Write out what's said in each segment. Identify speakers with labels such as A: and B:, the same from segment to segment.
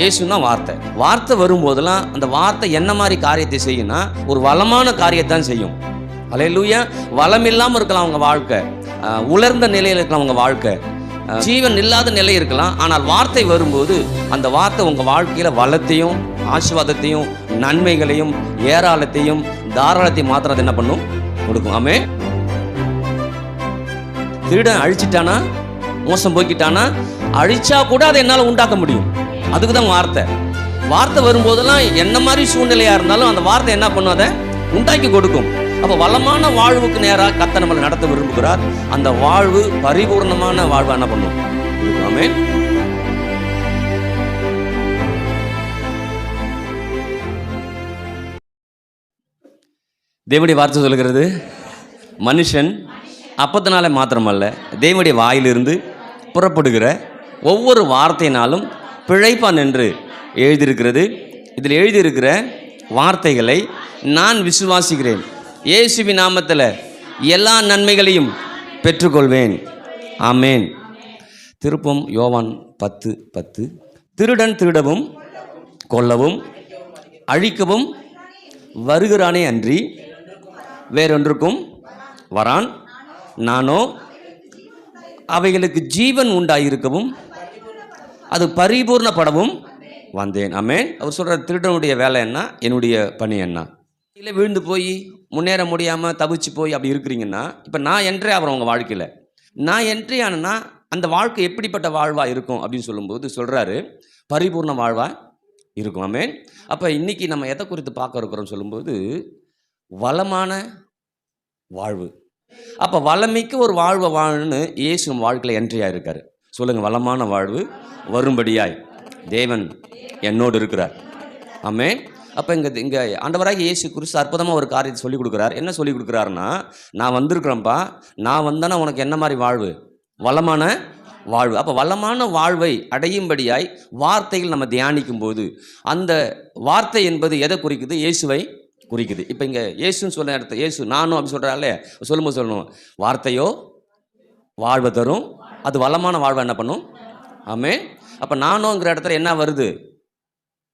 A: இயேசுன்னா வார்த்தை வார்த்தை வரும்போதெல்லாம் அந்த வார்த்தை என்ன மாதிரி காரியத்தை செய்யும்னா ஒரு வளமான காரியத்தை செய்யும் அலையிலூயா வளம் இல்லாமல் இருக்கலாம் அவங்க வாழ்க்கை உலர்ந்த நிலையில் இருக்கலாம் அவங்க வாழ்க்கை ஜீவன் இல்லாத நிலை இருக்கலாம் ஆனால் வார்த்தை வரும்போது அந்த வார்த்தை உங்கள் வாழ்க்கையில் வளத்தையும் ஆசிர்வாதத்தையும் நன்மைகளையும் ஏராளத்தையும் தாராளத்தையும் மாத்திரம் அது என்ன பண்ணும் கொடுக்கும் ஆமே திருடன் அழிச்சிட்டானா மோசம் போய்கிட்டானா அழிச்சா கூட அதை என்னால் உண்டாக்க முடியும் அதுக்கு தான் வார்த்தை வார்த்தை வரும்போதெல்லாம் என்ன மாதிரி சூழ்நிலையாக இருந்தாலும் அந்த வார்த்தை என்ன பண்ணும் அதை உண்டாக்கி கொடுக்கும் அப்போ வளமான வாழ்வுக்கு நேராக கத்த நம்மளை நடத்த விரும்புகிறார் அந்த வாழ்வு பரிபூர்ணமான வாழ்வை என்ன பண்ணும் ஆமே தேவனுடைய வார்த்தை சொல்லுகிறது மனுஷன் அப்பத்தினால மாத்திரமல்ல தேவனுடைய வாயிலிருந்து புறப்படுகிற ஒவ்வொரு வார்த்தையினாலும் பிழைப்பான் என்று எழுதியிருக்கிறது இதில் எழுதியிருக்கிற வார்த்தைகளை நான் விசுவாசிக்கிறேன் இயேசுவி நாமத்தில் எல்லா நன்மைகளையும் பெற்றுக்கொள்வேன் ஆமேன் திருப்பம் யோவான் பத்து பத்து திருடன் திருடவும் கொல்லவும் அழிக்கவும் வருகிறானே அன்றி வேறொன்றுக்கும் வரான் நானோ அவைகளுக்கு ஜீவன் உண்டாயிருக்கவும் அது பரிபூர்ணப்படவும் வந்தேன் அமேன் அவர் சொல்கிறார் திருடனுடைய வேலை என்ன என்னுடைய பணி என்ன இல்லை விழுந்து போய் முன்னேற முடியாமல் தவிச்சு போய் அப்படி இருக்கிறீங்கன்னா இப்போ நான் என்றே அவர் உங்கள் வாழ்க்கையில் நான் என்றே ஆனேன்னா அந்த வாழ்க்கை எப்படிப்பட்ட வாழ்வாக இருக்கும் அப்படின்னு சொல்லும்போது சொல்கிறாரு பரிபூர்ண வாழ்வாக இருக்கும் அமேன் அப்போ இன்றைக்கி நம்ம எதை குறித்து பார்க்க இருக்கிறோம்னு சொல்லும்போது வளமான வாழ்வு அப்போ வளமிக்க ஒரு வாழ்வை வாழணும்னு இயேசு நம்ம வாழ்க்கையில் என்ட்ரியாக இருக்கார் சொல்லுங்கள் வளமான வாழ்வு வரும்படியாய் தேவன் என்னோடு இருக்கிறார் ஆமே அப்போ இங்கே இங்கே ஆண்டவராக இயேசு குறித்து அற்புதமாக ஒரு காரியத்தை சொல்லிக் கொடுக்குறார் என்ன சொல்லிக் கொடுக்குறாருன்னா நான் வந்திருக்கிறேன்ப்பா நான் வந்தேன்னா உனக்கு என்ன மாதிரி வாழ்வு வளமான வாழ்வு அப்போ வளமான வாழ்வை அடையும்படியாய் வார்த்தைகள் நம்ம தியானிக்கும் போது அந்த வார்த்தை என்பது எதை குறிக்குது இயேசுவை குறிக்குது இப்போ இங்கே இயேசுன்னு சொல்ல இடத்த இயேசு நானும் அப்படி சொல்கிறாள் சொல்லும்போது சொல்லணும் வார்த்தையோ வாழ்வை தரும் அது வளமான வாழ்வை என்ன பண்ணும் ஆமே அப்போ நானோங்கிற இடத்துல என்ன வருது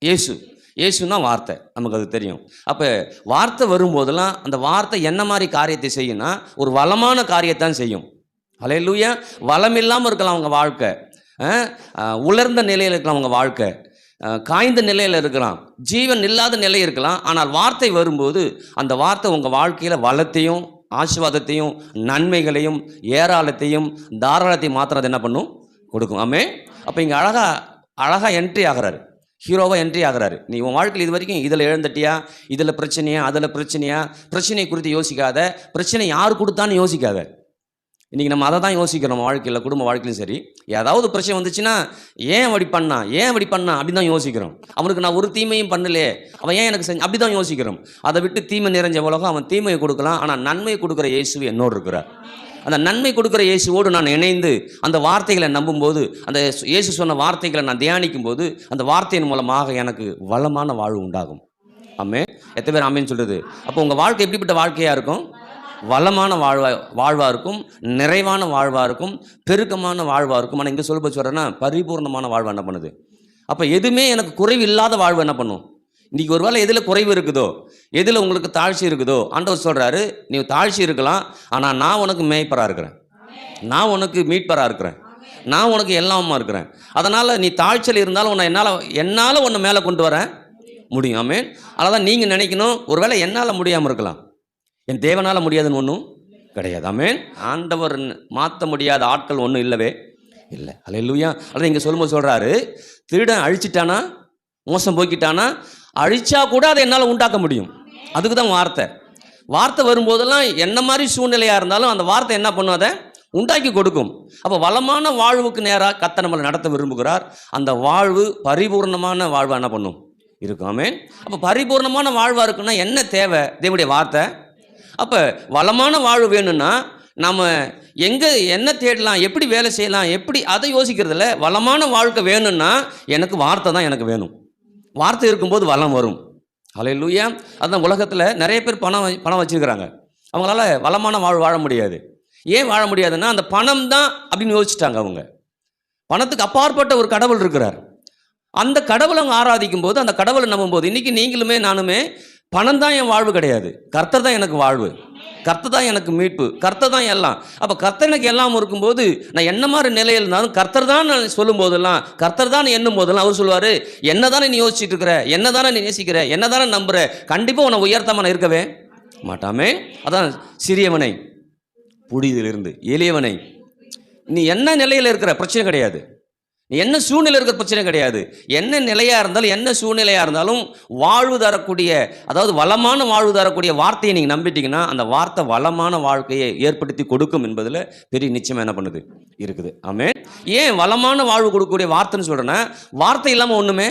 A: இயேசு இயேசுன்னா வார்த்தை நமக்கு அது தெரியும் அப்போ வார்த்தை வரும்போதெல்லாம் அந்த வார்த்தை என்ன மாதிரி காரியத்தை செய்யும்னா ஒரு வளமான காரியத்தான் செய்யும் அலையிலூயா வளம் இல்லாமல் இருக்கலாம் அவங்க வாழ்க்கை உலர்ந்த நிலையில் இருக்கலாம் அவங்க வாழ்க்கை காய்ந்த நிலையில் இருக்கலாம் ஜீவன் இல்லாத நிலை இருக்கலாம் ஆனால் வார்த்தை வரும்போது அந்த வார்த்தை உங்கள் வாழ்க்கையில் வளத்தையும் ஆசிர்வாதத்தையும் நன்மைகளையும் ஏராளத்தையும் தாராளத்தையும் மாத்திரம் என்ன பண்ணும் கொடுக்கும் ஆமே அப்போ இங்கே அழகாக அழகாக என்ட்ரி ஆகிறாரு ஹீரோவாக என்ட்ரி ஆகிறாரு நீ உன் வாழ்க்கையில் இது வரைக்கும் இதில் எழுந்துட்டியா இதில் பிரச்சனையா அதில் பிரச்சனையா பிரச்சனை குறித்து யோசிக்காத பிரச்சனை யார் கொடுத்தான்னு யோசிக்காத இன்றைக்கி நம்ம அதை தான் யோசிக்கிறோம் வாழ்க்கையில் குடும்ப வாழ்க்கையிலும் சரி ஏதாவது பிரச்சனை வந்துச்சுன்னா ஏன் அப்படி பண்ணான் ஏன் அப்படி பண்ணான் அப்படின்னு தான் யோசிக்கிறோம் அவனுக்கு நான் ஒரு தீமையும் பண்ணலையே அவன் ஏன் எனக்கு செஞ்சு அப்படி தான் யோசிக்கிறோம் அதை விட்டு தீமை நிறைஞ்ச உலகம் அவன் தீமையை கொடுக்கலாம் ஆனால் நன்மை கொடுக்குற இயேசு என்னோடு இருக்கிறார் அந்த நன்மை கொடுக்குற இயேசுவோடு நான் இணைந்து அந்த வார்த்தைகளை நம்பும்போது அந்த இயேசு சொன்ன வார்த்தைகளை நான் தியானிக்கும் போது அந்த வார்த்தையின் மூலமாக எனக்கு வளமான வாழ்வு உண்டாகும் ஆமே எத்தனை பேர் ஆமேன்னு சொல்கிறது அப்போ உங்கள் வாழ்க்கை எப்படிப்பட்ட வாழ்க்கையாக இருக்கும் வளமான வாழ்வா வாழ்வாக இருக்கும் நிறைவான வாழ்வாக இருக்கும் பெருக்கமான வாழ்வாக இருக்கும் ஆனால் இங்கே சொல்ல சொல்கிறேன்னா பரிபூர்ணமான வாழ்வு என்ன பண்ணுது அப்போ எதுவுமே எனக்கு குறைவு இல்லாத வாழ்வு என்ன பண்ணும் இன்றைக்கி ஒரு வேளை எதில் குறைவு இருக்குதோ எதில் உங்களுக்கு தாழ்ச்சி இருக்குதோ ஆண்டவர் சொல்கிறாரு நீ தாழ்ச்சி இருக்கலாம் ஆனால் நான் உனக்கு மேய்ப்பராக இருக்கிறேன் நான் உனக்கு மீட்பராக இருக்கிறேன் நான் உனக்கு எல்லாமா இருக்கிறேன் அதனால் நீ தாழ்ச்சல் இருந்தாலும் உன்னை என்னால் என்னால் உன்னை மேலே கொண்டு வரேன் முடியும் அதான் நீங்கள் நினைக்கணும் ஒருவேளை என்னால் முடியாமல் இருக்கலாம் என் தேவனால் முடியாதுன்னு ஒன்றும் கிடையாது அமேன் ஆண்டவர் மாற்ற முடியாத ஆட்கள் ஒன்றும் இல்லவே இல்லை அல்ல இல்லையா அதான் இங்கே சொல்லும்போது சொல்கிறாரு திருடன் அழிச்சிட்டானா மோசம் போக்கிட்டானா அழிச்சா கூட அதை என்னால் உண்டாக்க முடியும் அதுக்கு தான் வார்த்தை வார்த்தை வரும்போதெல்லாம் என்ன மாதிரி சூழ்நிலையாக இருந்தாலும் அந்த வார்த்தை என்ன பண்ணும் அதை உண்டாக்கி கொடுக்கும் அப்போ வளமான வாழ்வுக்கு நேராக கத்த நம்மளை நடத்த விரும்புகிறார் அந்த வாழ்வு பரிபூர்ணமான வாழ்வாக என்ன பண்ணும் இருக்கும் அப்போ பரிபூர்ணமான வாழ்வாக இருக்குன்னா என்ன தேவை தேவனுடைய வார்த்தை அப்போ வளமான வாழ்வு வேணும்னா நம்ம எங்கே என்ன தேடலாம் எப்படி வேலை செய்யலாம் எப்படி அதை யோசிக்கிறதுல வளமான வாழ்க்கை வேணும்னா எனக்கு வார்த்தை தான் எனக்கு வேணும் வார்த்தை இருக்கும்போது வளம் வரும் அலை லூயா அதான் உலகத்தில் நிறைய பேர் பணம் பணம் வச்சுருக்கிறாங்க அவங்களால வளமான வாழ் வாழ முடியாது ஏன் வாழ முடியாதுன்னா அந்த பணம் தான் அப்படின்னு யோசிச்சிட்டாங்க அவங்க பணத்துக்கு அப்பாற்பட்ட ஒரு கடவுள் இருக்கிறார் அந்த கடவுளை அவங்க ஆராதிக்கும் போது அந்த கடவுளை நம்பும்போது இன்றைக்கி நீங்களுமே நானுமே பணம் தான் என் வாழ்வு கிடையாது கர்த்தர் தான் எனக்கு வாழ்வு கர்த்தர் தான் எனக்கு மீட்பு கர்த்தர் தான் எல்லாம் அப்போ கர்த்தர் எனக்கு எல்லாம் இருக்கும்போது நான் என்ன மாதிரி நிலையில் இருந்தாலும் கர்த்தர் தான் நான் சொல்லும் போதெல்லாம் கர்த்தர் தான் எண்ணும் போதெல்லாம் அவர் சொல்லுவார் என்ன தானே நீ யோசிச்சுட்டு இருக்கிற என்ன தானே நீ நேசிக்கிற என்ன தானே நம்புற கண்டிப்பாக உன்னை உயர்த்தமாக நான் இருக்கவே மாட்டாமே அதான் சிறியவனை புடியிலிருந்து எளியவனை நீ என்ன நிலையில் இருக்கிற பிரச்சனை கிடையாது என்ன சூழ்நிலை இருக்கிற பிரச்சனை கிடையாது என்ன நிலையாக இருந்தாலும் என்ன சூழ்நிலையாக இருந்தாலும் வாழ்வு தரக்கூடிய அதாவது வளமான வாழ்வு தரக்கூடிய வார்த்தையை நீங்கள் நம்பிட்டீங்கன்னா அந்த வார்த்தை வளமான வாழ்க்கையை ஏற்படுத்தி கொடுக்கும் என்பதில் பெரிய நிச்சயம் என்ன பண்ணுது இருக்குது ஆமேன் ஏன் வளமான வாழ்வு கொடுக்கக்கூடிய வார்த்தைன்னு சொல்கிறேன்னா வார்த்தை இல்லாமல் ஒன்றுமே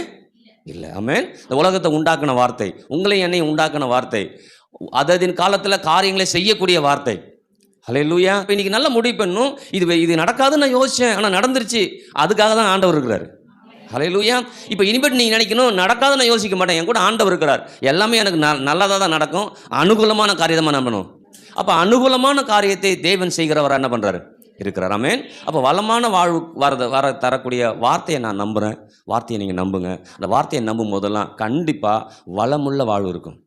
A: இல்லை ஆமேன் இந்த உலகத்தை உண்டாக்கின வார்த்தை உங்களை என்னை உண்டாக்குன வார்த்தை அததின் காலத்தில் காரியங்களை செய்யக்கூடிய வார்த்தை ஹலே லூயா இப்போ இன்னைக்கு நல்ல முடிவு பண்ணும் இது இது நடக்காதுன்னு நான் யோசித்தேன் ஆனால் நடந்துருச்சு அதுக்காக தான் ஆண்டவர் இருக்கிறார் ஹலே லூயா இப்போ இனிமேட்டு நீங்கள் நினைக்கணும் நடக்காதுன்னு நான் யோசிக்க மாட்டேன் என் கூட ஆண்டவர் இருக்கிறார் எல்லாமே எனக்கு ந நல்லதாக தான் நடக்கும் அனுகூலமான காரியமாக நம்பணும் அப்போ அனுகூலமான காரியத்தை தேவன் செய்கிறவர் என்ன பண்ணுறாரு இருக்கிறார் ஆமேன் அப்போ வளமான வாழ்வு வர வர தரக்கூடிய வார்த்தையை நான் நம்புகிறேன் வார்த்தையை நீங்கள் நம்புங்க அந்த வார்த்தையை நம்பும் போதெல்லாம் கண்டிப்பாக வளமுள்ள வாழ்வு இருக்கும்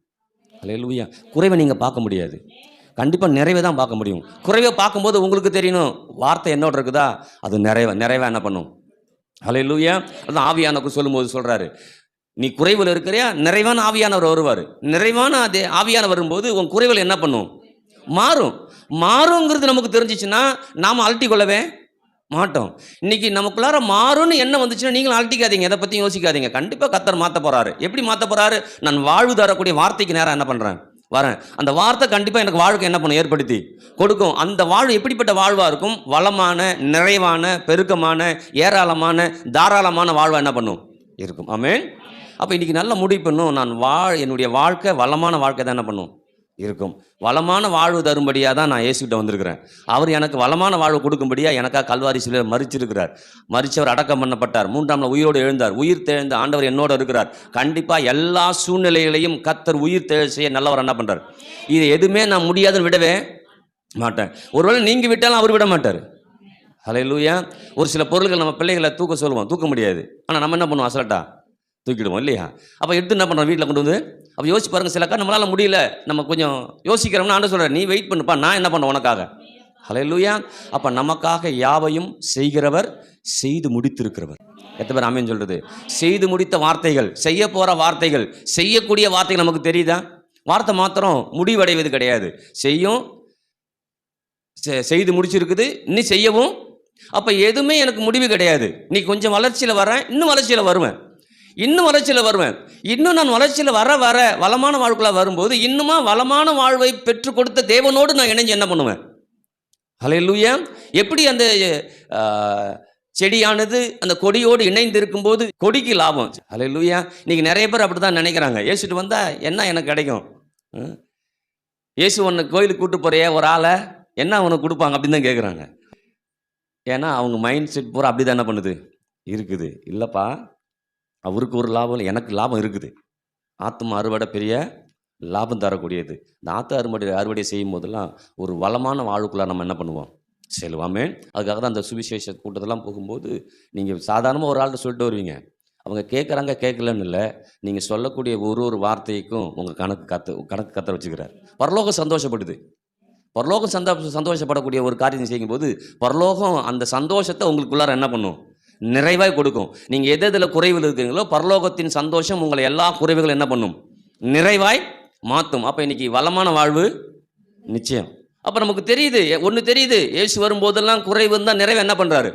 A: லூயா குறைவை நீங்கள் பார்க்க முடியாது கண்டிப்பாக நிறைவே தான் பார்க்க முடியும் குறைவை பார்க்கும்போது உங்களுக்கு தெரியணும் வார்த்தை என்னோட இருக்குதா அது நிறைவே நிறைவாக என்ன பண்ணும் ஹலோ இல்லையா அதுதான் ஆவியானவர் சொல்லும்போது சொல்கிறாரு நீ குறைவில் இருக்கிறியா நிறைவான ஆவியானவர் வருவார் நிறைவான அதே ஆவியான வரும்போது உன் குறைவில் என்ன பண்ணும் மாறும் மாறுங்கிறது நமக்கு தெரிஞ்சிச்சுன்னா நாம் அழட்டி கொள்ளவே மாட்டோம் இன்னைக்கு நமக்குள்ளார மாறும்னு என்ன வந்துச்சுன்னா நீங்களும் அழட்டிக்காதீங்க எதை பற்றியும் யோசிக்காதீங்க கண்டிப்பாக கத்தர் மாற்ற போகிறாரு எப்படி மாற்ற போகிறாரு நான் வாழ்வு தரக்கூடிய வார்த்தைக்கு நேரம் என்ன பண்ணுறேன் வரேன் அந்த வார்த்தை கண்டிப்பாக எனக்கு வாழ்க்கை என்ன பண்ணும் ஏற்படுத்தி கொடுக்கும் அந்த வாழ்வு எப்படிப்பட்ட வாழ்வாக இருக்கும் வளமான நிறைவான பெருக்கமான ஏராளமான தாராளமான வாழ்வாக என்ன பண்ணும் இருக்கும் ஆமேன் அப்போ இன்றைக்கி நல்லா முடிவு பண்ணும் நான் வாழ் என்னுடைய வாழ்க்கை வளமான வாழ்க்கை தான் என்ன பண்ணும் இருக்கும் வளமான வாழ்வு தரும்படியாக தான் நான் இயேசுகிட்ட வந்திருக்கிறேன் அவர் எனக்கு வளமான வாழ்வு கொடுக்கும்படியாக எனக்காக கல்வாரி சிலர் மறிச்சிருக்கிறார் மறிச்சவர் அடக்கம் பண்ணப்பட்டார் மூன்றாம் உயிரோடு எழுந்தார் உயிர் தெழுந்த ஆண்டவர் என்னோடு இருக்கிறார் கண்டிப்பாக எல்லா சூழ்நிலைகளையும் கத்தர் உயிர் தெழ செய்ய நல்லவர் என்ன பண்ணுறார் இது எதுவுமே நான் முடியாதுன்னு விடவே மாட்டேன் ஒருவேளை நீங்கள் விட்டாலும் அவர் விட மாட்டார் லூயா ஒரு சில பொருள்கள் நம்ம பிள்ளைகளை தூக்க சொல்லுவோம் தூக்க முடியாது ஆனால் நம்ம என்ன பண்ணுவோம் அசலட்டா தூக்கிடுவோம் இல்லையா அப்போ எடுத்து என்ன பண்ணுறோம் வீட்டில் கொண்டு வந்து அப்போ யோசிச்சு சில சிலக்கா நம்மளால் முடியல நம்ம கொஞ்சம் யோசிக்கிறோம்னா ஆண்டு சொல்கிறேன் நீ வெயிட் பண்ணுப்பா நான் என்ன பண்ண உனக்காக ஹலெல்லுயா அப்போ நமக்காக யாவையும் செய்கிறவர் செய்து முடித்திருக்கிறவர் எத்தனை பேர் அமையன் சொல்கிறது செய்து முடித்த வார்த்தைகள் செய்ய போகிற வார்த்தைகள் செய்யக்கூடிய வார்த்தைகள் நமக்கு தெரியுதா வார்த்தை மாத்திரம் முடிவடைவது கிடையாது செய்யும் செய்து முடிச்சிருக்குது இன்னும் செய்யவும் அப்போ எதுவுமே எனக்கு முடிவு கிடையாது நீ கொஞ்சம் வளர்ச்சியில் வரேன் இன்னும் வளர்ச்சியில் வருவேன் இன்னும் வளர்ச்சியில் வருவேன் இன்னும் நான் வளர்ச்சியில் வர வர வளமான வாழ்க்கையில் வரும்போது இன்னுமா வளமான வாழ்வை பெற்றுக் கொடுத்த தேவனோடு நான் இணைஞ்சு என்ன பண்ணுவேன் லூயா எப்படி அந்த செடியானது அந்த கொடியோடு இணைந்து இருக்கும்போது கொடிக்கு லாபம் லூயா இன்னைக்கு நிறைய பேர் அப்படி தான் நினைக்கிறாங்க ஏசிட்டு வந்தால் என்ன எனக்கு கிடைக்கும் ஏசு ஒன்று கோயிலுக்கு கூப்பிட்டு போகிறையே ஒரு ஆளை என்ன அவனுக்கு கொடுப்பாங்க அப்படின்னு தான் கேட்குறாங்க ஏன்னா அவங்க மைண்ட் செட் பூரா அப்படி தான் என்ன பண்ணுது இருக்குது இல்லைப்பா அவருக்கு ஒரு லாபம் இல்லை எனக்கு லாபம் இருக்குது ஆத்ம அறுவடை பெரிய லாபம் தரக்கூடியது இந்த ஆத்த அறுவடை அறுவடை செய்யும் போதெல்லாம் ஒரு வளமான வாழ்வுக்குள்ள நம்ம என்ன பண்ணுவோம் செல்வாமே அதுக்காக தான் அந்த சுவிசேஷ கூட்டத்தெல்லாம் போகும்போது நீங்கள் சாதாரணமாக ஒரு ஆள்கிட்ட சொல்லிட்டு வருவீங்க அவங்க கேட்குறாங்க கேட்கலன்னு இல்லை நீங்கள் சொல்லக்கூடிய ஒரு ஒரு வார்த்தைக்கும் உங்கள் கணக்கு கற்று கணக்கு கத்த வச்சுக்கிறார் பரலோகம் சந்தோஷப்படுது பரலோகம் சந்தோஷ சந்தோஷப்படக்கூடிய ஒரு காரியம் செய்யும்போது பரலோகம் அந்த சந்தோஷத்தை உங்களுக்குள்ளார என்ன பண்ணும் நிறைவாய் கொடுக்கும் நீங்கள் எது எதில் குறைவில் இருக்கிறீங்களோ பரலோகத்தின் சந்தோஷம் உங்களை எல்லா குறைவுகளும் என்ன பண்ணும் நிறைவாய் மாற்றும் அப்போ இன்றைக்கி வளமான வாழ்வு நிச்சயம் அப்போ நமக்கு தெரியுது ஒன்று தெரியுது ஏசு வரும்போதெல்லாம் குறைவு இருந்தால் நிறைவு என்ன பண்ணுறாரு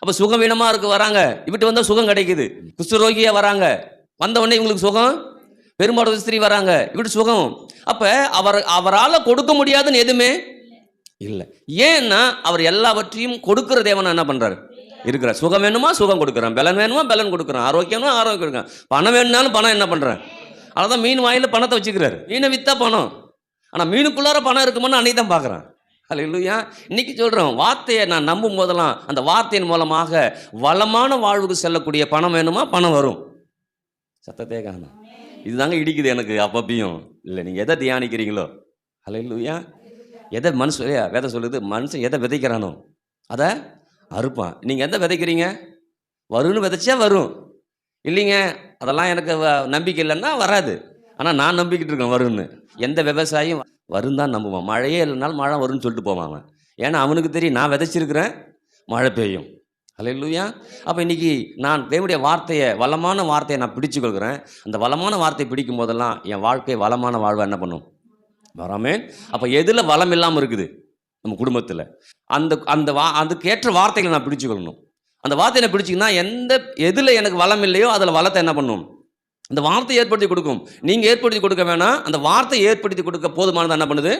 A: அப்போ சுகவீனமாக இருக்கு வராங்க இவிட்டு வந்தால் சுகம் கிடைக்குது குஷ்டரோகியாக வராங்க வந்தவொடனே இவங்களுக்கு சுகம் பெரும்பாலும் ஸ்திரீ வராங்க இவிட்டு சுகம் அப்போ அவர் அவரால் கொடுக்க முடியாதுன்னு எதுவுமே இல்லை ஏன்னா அவர் எல்லாவற்றையும் கொடுக்கிற தேவனை என்ன பண்ணுறாரு இருக்கிறேன் சுகம் வேணுமா சுகம் கொடுக்குறேன் பலன் வேணுமா பலன் கொடுக்குறேன் ஆரோக்கியம் ஆரோக்கியம் கொடுக்குறேன் பணம் வேணும்னாலும் பணம் என்ன பண்ணுறேன் அதான் மீன் வாயில் பணத்தை வச்சுக்கிறாரு மீனை விற்றா பணம் ஆனால் மீனுக்குள்ளார பணம் இருக்குமான்னு அன்னைக்கு தான் பார்க்குறேன் இல்லையா இன்னைக்கு சொல்கிறேன் வார்த்தையை நான் நம்பும் போதெல்லாம் அந்த வார்த்தையின் மூலமாக வளமான வாழ்வுக்கு செல்லக்கூடிய பணம் வேணுமா பணம் வரும் சத்தத்தே காணும் இதுதாங்க இடிக்குது எனக்கு அப்பப்பையும் இல்லை நீங்கள் எதை தியானிக்கிறீங்களோ இல்லையா எதை மனுஷன் இல்லையா விதை சொல்லுது மனுஷன் எதை விதைக்கிறானோ அதை அறுப்பான் நீங்கள் எந்த விதைக்கிறீங்க வரும்னு விதைச்சா வரும் இல்லைங்க அதெல்லாம் எனக்கு நம்பிக்கை இல்லைன்னா வராது ஆனால் நான் நம்பிக்கிட்டு இருக்கேன் வரும்னு எந்த விவசாயியும் வரும் தான் நம்புவான் மழையே இல்லைனாலும் மழை வரும்னு சொல்லிட்டு போவான் அவன் ஏன்னா அவனுக்கு தெரியும் நான் விதைச்சிருக்கிறேன் மழை பெய்யும் இல்லையா அப்போ இன்றைக்கி நான் தேவனுடைய வார்த்தையை வளமான வார்த்தையை நான் பிடிச்சு கொள்கிறேன் அந்த வளமான வார்த்தையை பிடிக்கும் போதெல்லாம் என் வாழ்க்கை வளமான வாழ்வை என்ன பண்ணும் வராமே அப்போ எதில் வளம் இல்லாமல் இருக்குது நம்ம குடும்பத்தில் அந்த அந்த வா அதுக்கேற்ற வார்த்தைகளை நான் பிடிச்சிக்கொள்ளணும் அந்த வார்த்தையை பிடிச்சிங்கன்னா எந்த எதில் எனக்கு வளம் இல்லையோ அதில் வளத்தை என்ன பண்ணும் அந்த வார்த்தை ஏற்படுத்தி கொடுக்கும் நீங்கள் ஏற்படுத்தி கொடுக்க வேணாம் அந்த வார்த்தை ஏற்படுத்தி கொடுக்க போதுமானது என்ன பண்ணுது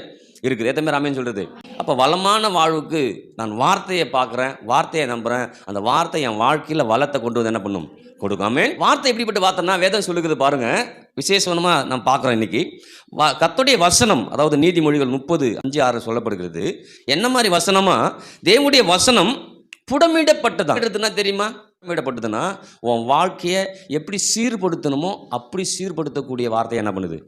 A: இருக்குது ஏற்ற மாதிரி அமையன்னு சொல்கிறது அப்போ வளமான வாழ்வுக்கு நான் வார்த்தையை பார்க்குறேன் வார்த்தையை நம்புகிறேன் அந்த வார்த்தை என் வாழ்க்கையில் வளத்தை கொண்டு வந்து என்ன பண்ணும் கொடுக்காம வார்த்தை எப்படிப்பட்ட வார்த்தைன்னா வேதம் சொல்லுகிறது பாருங்க விசேஷமாக நான் பார்க்குறோம் இன்னைக்கு கத்துடைய வசனம் அதாவது நீதிமொழிகள் முப்பது அஞ்சு ஆறு சொல்லப்படுகிறது என்ன மாதிரி வசனமா தேவனுடைய வசனம் புடமிடப்பட்டதா தெரியுமா புடமிடப்பட்டதுன்னா உன் வாழ்க்கையை எப்படி சீர்படுத்தணுமோ அப்படி சீர்படுத்தக்கூடிய வார்த்தை என்ன பண்ணுது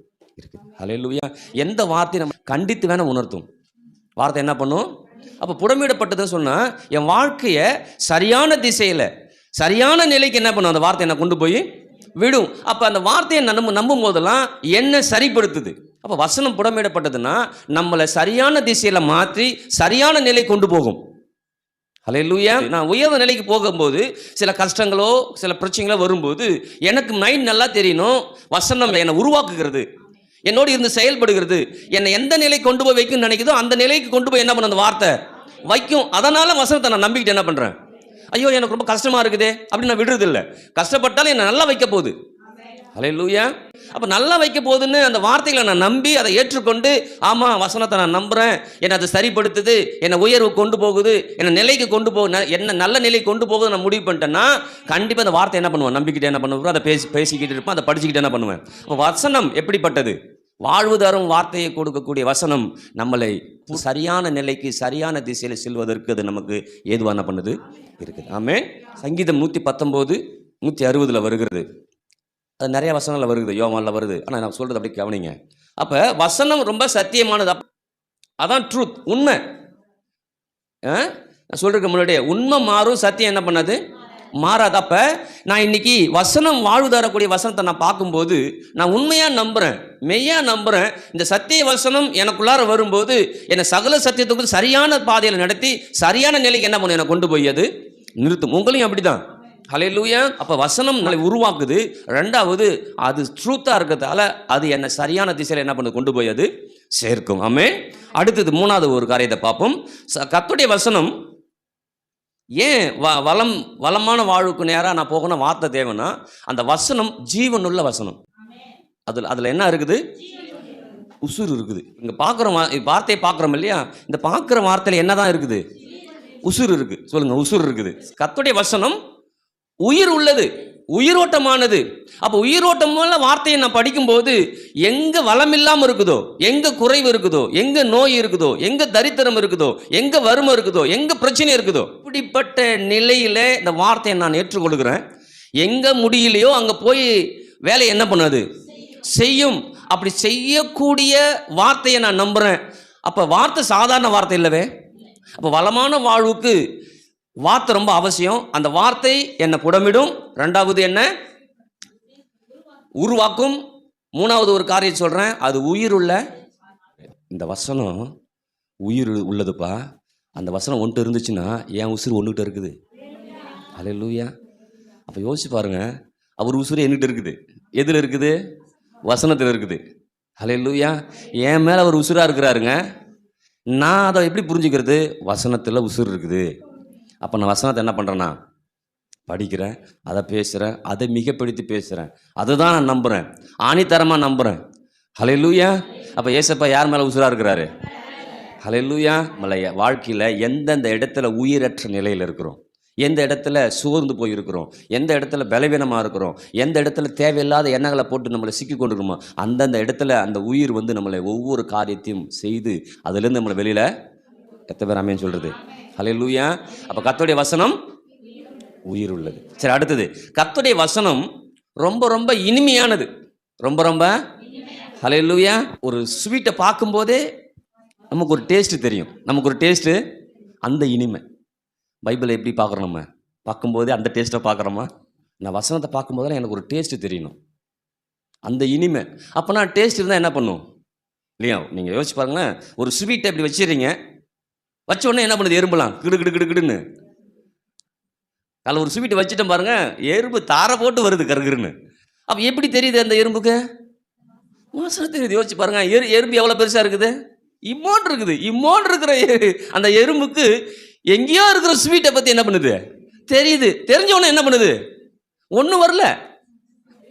A: இருக்குது அலையிலுயா எந்த வார்த்தையை நம்ம கண்டித்து வேணால் உணர்த்தும் வார்த்தை என்ன பண்ணும் அப்போ புடமிடப்பட்டதுன்னு சொன்னால் என் வாழ்க்கையை சரியான திசையில் சரியான நிலைக்கு என்ன பண்ணும் அந்த வார்த்தை என்ன கொண்டு போய் விடும் அப்போ அந்த வார்த்தையை நம்ப நம்பும் போதெல்லாம் என்ன சரிப்படுத்துது அப்போ வசனம் புடமிடப்பட்டதுன்னா நம்மளை சரியான திசையில் மாற்றி சரியான நிலை கொண்டு போகும் அலையிலூயா நான் உயர்ந்த நிலைக்கு போகும்போது சில கஷ்டங்களோ சில பிரச்சனைகளோ வரும்போது எனக்கு மைண்ட் நல்லா தெரியணும் வசனம் என்னை உருவாக்குகிறது என்னோடு இருந்து செயல்படுகிறது என்னை எந்த நிலை கொண்டு போய் வைக்கும் நினைக்குதோ அந்த நிலைக்கு கொண்டு போய் என்ன பண்ண அந்த வார்த்தை வைக்கும் அதனால வசனத்தை நான் நம்பிக்கிட்டு என்ன பண்ணுறேன் ஐயோ எனக்கு ரொம்ப கஷ்டமாக இருக்குதே அப்படின்னு நான் விடுறதில்லை கஷ்டப்பட்டாலும் என்னை நல்லா வைக்க போகுது அலை லூயா அப்போ நல்லா வைக்க போகுதுன்னு அந்த வார்த்தைகளை நான் நம்பி அதை ஏற்றுக்கொண்டு ஆமாம் வசனத்தை நான் நம்புகிறேன் என்னை அதை சரிப்படுத்துது என்னை உயர்வு கொண்டு போகுது என்னை நிலைக்கு கொண்டு போக என்ன நல்ல நிலைக்கு கொண்டு போகுது நான் முடிவு பண்ணிட்டேன்னா கண்டிப்பாக அந்த வார்த்தை என்ன பண்ணுவேன் நம்பிக்கிட்டு என்ன பண்ணுவோம் அதை பேசி பேசிக்கிட்டு இருப்பேன் அதை படிச்சுக்கிட்டு என்ன பண்ணுவேன் அப்போ வசனம் எப்படிப்பட்டது வாழ்வு தரும் வார்த்தையை கொடுக்கக்கூடிய வசனம் நம்மளை சரியான நிலைக்கு சரியான திசையில் செல்வதற்கு அது நமக்கு ஏதுவான பண்ணுது இருக்குது ஆமே சங்கீதம் நூற்றி பத்தொம்போது நூற்றி அறுபதில் வருகிறது அது நிறைய வசனங்களில் வருகிறது யோமாலில் வருது ஆனால் நான் சொல்கிறது அப்படி கவனிங்க அப்போ வசனம் ரொம்ப சத்தியமானது அதான் ட்ரூத் உண்மை நான் சொல்கிறதுக்கு முன்னாடியே உண்மை மாறும் சத்தியம் என்ன பண்ணாது மாறாதப்ப அப்போ நான் இன்னைக்கு வசனம் வாழ்வு தரக்கூடிய வசனத்தை நான் பார்க்கும்போது நான் உண்மையாக நம்புகிறேன் மெய்யாக நம்புகிறேன் இந்த சத்திய வசனம் எனக்குள்ளார வரும்போது என்னை சகல சத்தியத்துக்கு சரியான பாதையில் நடத்தி சரியான நிலைக்கு என்ன பண்ணும் என்னை கொண்டு போய் அது நிறுத்தும் உங்களையும் அப்படி தான் ஹலையிலூயா அப்போ வசனம் நல்லா உருவாக்குது ரெண்டாவது அது ட்ரூத்தாக இருக்கிறதால அது என்னை சரியான திசையில் என்ன பண்ணு கொண்டு போய் அது சேர்க்கும் ஆமே அடுத்தது மூணாவது ஒரு காரியத்தை பார்ப்போம் கத்துடைய வசனம் ஏன் வ வளம் வளமான வாழ்வுக்கு நேராக நான் போகணும் வார்த்தை தேவைன்னா அந்த வசனம் ஜீவனுள்ள வசனம் அதில் அதில் என்ன இருக்குது உசுறு இருக்குது இங்கே பார்க்குற வார்த்தையை பார்க்குறோம் இல்லையா இந்த பார்க்குற வார்த்தையில் என்ன தான் இருக்குது உசுறு இருக்குது சொல்லுங்கள் உசுறு இருக்குது கத்துடைய வசனம் உயிர் உள்ளது உயிரோட்டமானது அப்போ உயிரோட்டம் வார்த்தையை நான் படிக்கும்போது எங்கே வளம் இல்லாமல் இருக்குதோ எங்கே குறைவு இருக்குதோ எங்கே நோய் இருக்குதோ எங்கே தரித்திரம் இருக்குதோ எங்கே வறுமை இருக்குதோ எங்கே பிரச்சனை இருக்குதோ இப்படிப்பட்ட நிலையில் இந்த வார்த்தையை நான் ஏற்றுக்கொள்கிறேன் எங்கே முடியலையோ அங்கே போய் வேலையை என்ன பண்ணாது செய்யும் அப்படி செய்யக்கூடிய வார்த்தையை நான் நம்புகிறேன் அப்போ வார்த்தை சாதாரண வார்த்தை இல்லவே அப்போ வளமான வாழ்வுக்கு வார்த்தை ரொம்ப அவசியம் அந்த வார்த்தை என்னை புடமிடும் ரெண்டாவது என்ன உருவாக்கும் மூணாவது ஒரு காரியம் சொல்கிறேன் அது உயிர் உள்ள இந்த வசனம் உயிர் உள்ளதுப்பா அந்த வசனம் ஒன்று இருந்துச்சுன்னா என் உசுறு ஒன்றுகிட்ட இருக்குது அலே லூயா அப்போ யோசிச்சு பாருங்க அவர் உசுறு என்கிட்ட இருக்குது எதில் இருக்குது வசனத்தில் இருக்குது அலே லூயா என் மேலே அவர் உசுராக இருக்கிறாருங்க நான் அதை எப்படி புரிஞ்சுக்கிறது வசனத்தில் உசுறு இருக்குது அப்போ நான் வசனத்தை என்ன பண்ணுறேன்னா படிக்கிறேன் அதை பேசுகிறேன் அதை மிகப்படுத்தி பேசுகிறேன் அதை தான் நான் நம்புகிறேன் ஆணித்தரமாக நம்புகிறேன் ஹலே லூயா அப்போ ஏசப்பா யார் மேலே உசுராக இருக்கிறாரு ஹலே லூயா மலைய வாழ்க்கையில் எந்தெந்த இடத்துல உயிரற்ற நிலையில் இருக்கிறோம் எந்த இடத்துல சோர்ந்து போயிருக்கிறோம் எந்த இடத்துல பலவீனமாக இருக்கிறோம் எந்த இடத்துல தேவையில்லாத எண்ணங்களை போட்டு நம்மளை சிக்கி கொண்டுருமோ அந்தந்த இடத்துல அந்த உயிர் வந்து நம்மளை ஒவ்வொரு காரியத்தையும் செய்து அதுலேருந்து நம்மளை வெளியில் எத்தனை பேர் அமையன்னு சொல்கிறது ஹலே லூயா அப்போ கத்தோடைய வசனம் உயிர் உள்ளது சரி அடுத்தது கத்தோடைய வசனம் ரொம்ப ரொம்ப இனிமையானது ரொம்ப ரொம்ப ஹலே லூயா ஒரு ஸ்வீட்டை பார்க்கும்போதே நமக்கு ஒரு டேஸ்ட்டு தெரியும் நமக்கு ஒரு டேஸ்ட்டு அந்த இனிமை பைபிளை எப்படி பார்க்குறோம் நம்ம பார்க்கும்போதே அந்த டேஸ்ட்டை பார்க்குறோமா நான் வசனத்தை பார்க்கும்போதெல்லாம் எனக்கு ஒரு டேஸ்ட்டு தெரியணும் அந்த இனிமை அப்போ நான் டேஸ்ட் இருந்தால் என்ன பண்ணும் இல்லையா நீங்கள் யோசிச்சு பாருங்களேன் ஒரு ஸ்வீட்டை இப்படி வச்சிடுறீங்க வச்ச உடனே என்ன பண்ணுது எறும்புலாம் கிடு கிடு கிடு கிடுன்னு அதில் ஒரு ஸ்வீட்டு வச்சுட்டோம் பாருங்க எறும்பு தாரை போட்டு வருது கருகுருன்னு அப்போ எப்படி தெரியுது அந்த எறும்புக்கு வாசனை தெரியுது யோசிச்சு பாருங்க எரு எறும்பு எவ்வளோ பெருசாக இருக்குது இம்மோன் இருக்குது இம்மோன் இருக்கிற அந்த எறும்புக்கு எங்கேயோ இருக்கிற ஸ்வீட்டை பற்றி என்ன பண்ணுது தெரியுது தெரிஞ்சவொன்னே என்ன பண்ணுது ஒன்றும் வரல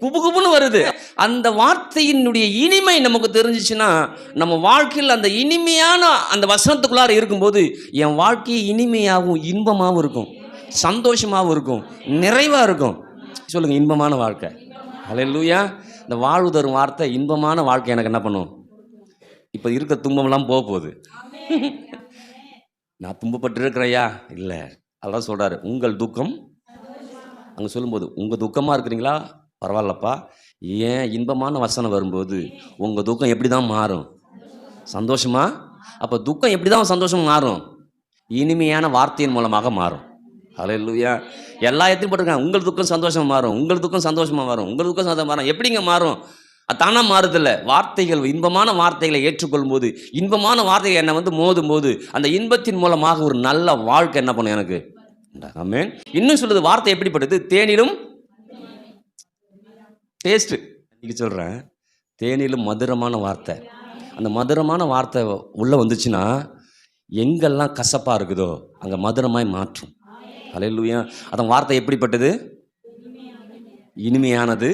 A: குபுகுபுன்னு வருது அந்த வார்த்தையினுடைய இனிமை நமக்கு தெரிஞ்சிச்சுன்னா நம்ம வாழ்க்கையில் அந்த இனிமையான அந்த வசனத்துக்குள்ளார இருக்கும்போது என் வாழ்க்கையை இனிமையாகவும் இன்பமாகவும் இருக்கும் சந்தோஷமாகவும் இருக்கும் நிறைவாக இருக்கும் சொல்லுங்கள் இன்பமான வாழ்க்கை அலையிலூயா இந்த வாழ்வு தரும் வார்த்தை இன்பமான வாழ்க்கை எனக்கு என்ன பண்ணும் இப்போ இருக்க துன்பம்லாம் போக போகுது நான் துன்பப்பட்டிருக்கிறையா இல்லை அதெல்லாம் சொல்கிறாரு உங்கள் துக்கம் அங்கே சொல்லும்போது உங்கள் துக்கமாக இருக்கிறீங்களா பரவாயில்லப்பா ஏன் இன்பமான வசனம் வரும்போது உங்கள் துக்கம் எப்படி தான் மாறும் சந்தோஷமா அப்போ துக்கம் எப்படி தான் சந்தோஷம் மாறும் இனிமையான வார்த்தையின் மூலமாக மாறும் அலையா இல்லையா எல்லா எத்தையும் போட்டிருக்காங்க உங்கள் துக்கம் சந்தோஷமாக மாறும் உங்கள் துக்கம் சந்தோஷமாக மாறும் உங்கள் துக்கம் சந்தோஷம் மாறும் எப்படிங்க மாறும் தானாக மாறுதில்ல வார்த்தைகள் இன்பமான வார்த்தைகளை ஏற்றுக்கொள்ளும் போது இன்பமான வார்த்தைகள் என்னை வந்து மோதும் போது அந்த இன்பத்தின் மூலமாக ஒரு நல்ல வாழ்க்கை என்ன பண்ணும் எனக்கு இன்னும் சொல்லுது வார்த்தை எப்படிப்பட்டது தேனிலும் டேஸ்ட்டு இன்றைக்கி சொல்கிறேன் தேனியில் மதுரமான வார்த்தை அந்த மதுரமான வார்த்தை உள்ளே வந்துச்சுன்னா எங்கெல்லாம் கசப்பாக இருக்குதோ அங்கே மதுரமாய் மாற்றும் அலையிலுயா அதன் வார்த்தை எப்படிப்பட்டது இனிமையானது